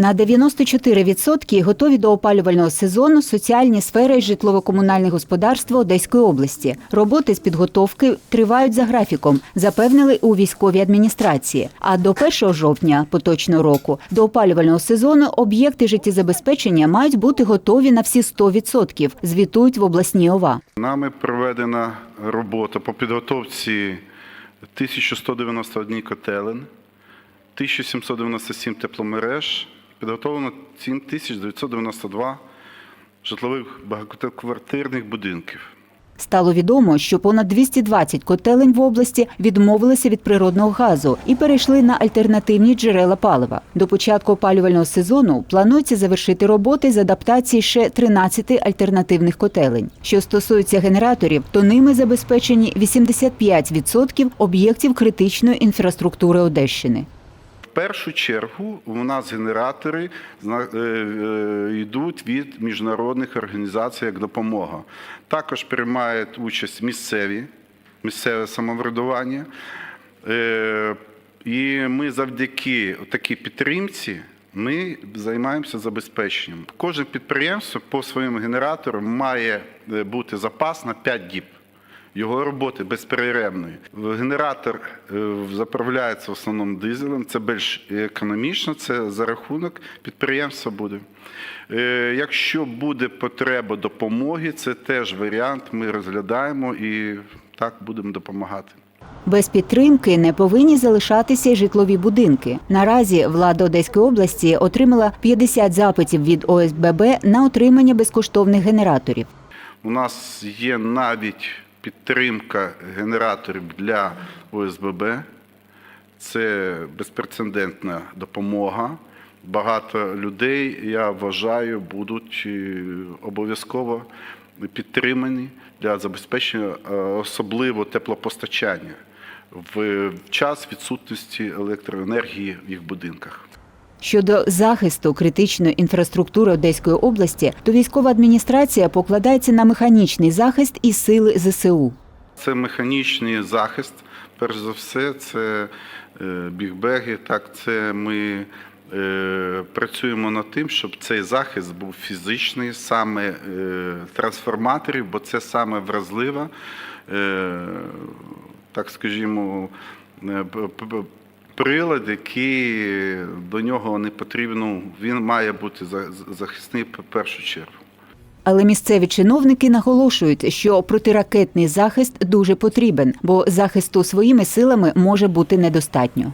На 94% готові до опалювального сезону соціальні сфери і житлово-комунальне господарство Одеської області. Роботи з підготовки тривають за графіком, запевнили у військовій адміністрації. А до 1 жовтня поточного року до опалювального сезону об'єкти життєзабезпечення мають бути готові на всі 100%, звітують в обласній ОВА. Нами проведена робота по підготовці 1191 котелень, 1797 тепломереж, підготовлено 7992 житлових багатоквартирних будинків. Стало відомо, що понад 220 котелень в області відмовилися від природного газу і перейшли на альтернативні джерела палива. До початку опалювального сезону планується завершити роботи з адаптації ще 13 альтернативних котелень. Що стосується генераторів, то ними забезпечені 85% об'єктів критичної інфраструктури Одещини. Першу чергу у нас генератори е, е, йдуть від міжнародних організацій як допомога. Також приймають участь місцеві, місцеве самоврядування. Е, І ми завдяки такій підтримці ми займаємося забезпеченням. Кожне підприємство по своїм генераторам має бути запас на 5 діб його роботи безперервної. Генератор е, заправляється в основному дизелем, це більш економічно, це за рахунок підприємства буде. Е, Якщо буде потреба допомоги, це теж варіант, ми розглядаємо і так будемо допомагати. Без підтримки не повинні залишатися житлові будинки. Наразі влада Одеської області отримала 50 запитів від ОСББ на отримання безкоштовних генераторів. У нас є навіть підтримка генераторів для ОСББ. Це безпрецедентна допомога. Багато людей, я вважаю, будуть е, обов'язково підтримані для забезпечення е, особливо теплопостачання в час відсутності електроенергії в їх будинках. Щодо захисту критичної інфраструктури Одеської області, то військова адміністрація покладається на механічний захист і сили ЗСУ. Це механічний захист. Перш за все, це е, бігбеги. Так, це ми е, працюємо над тим, щоб цей захист був фізичний, саме е, трансформаторів, бо це саме вразлива, так скажімо, прилад, який до нього не потрібно, він має бути за- захисний в першу чергу. Але місцеві чиновники наголошують, що протиракетний захист дуже потрібен, бо захисту своїми силами може бути недостатньо.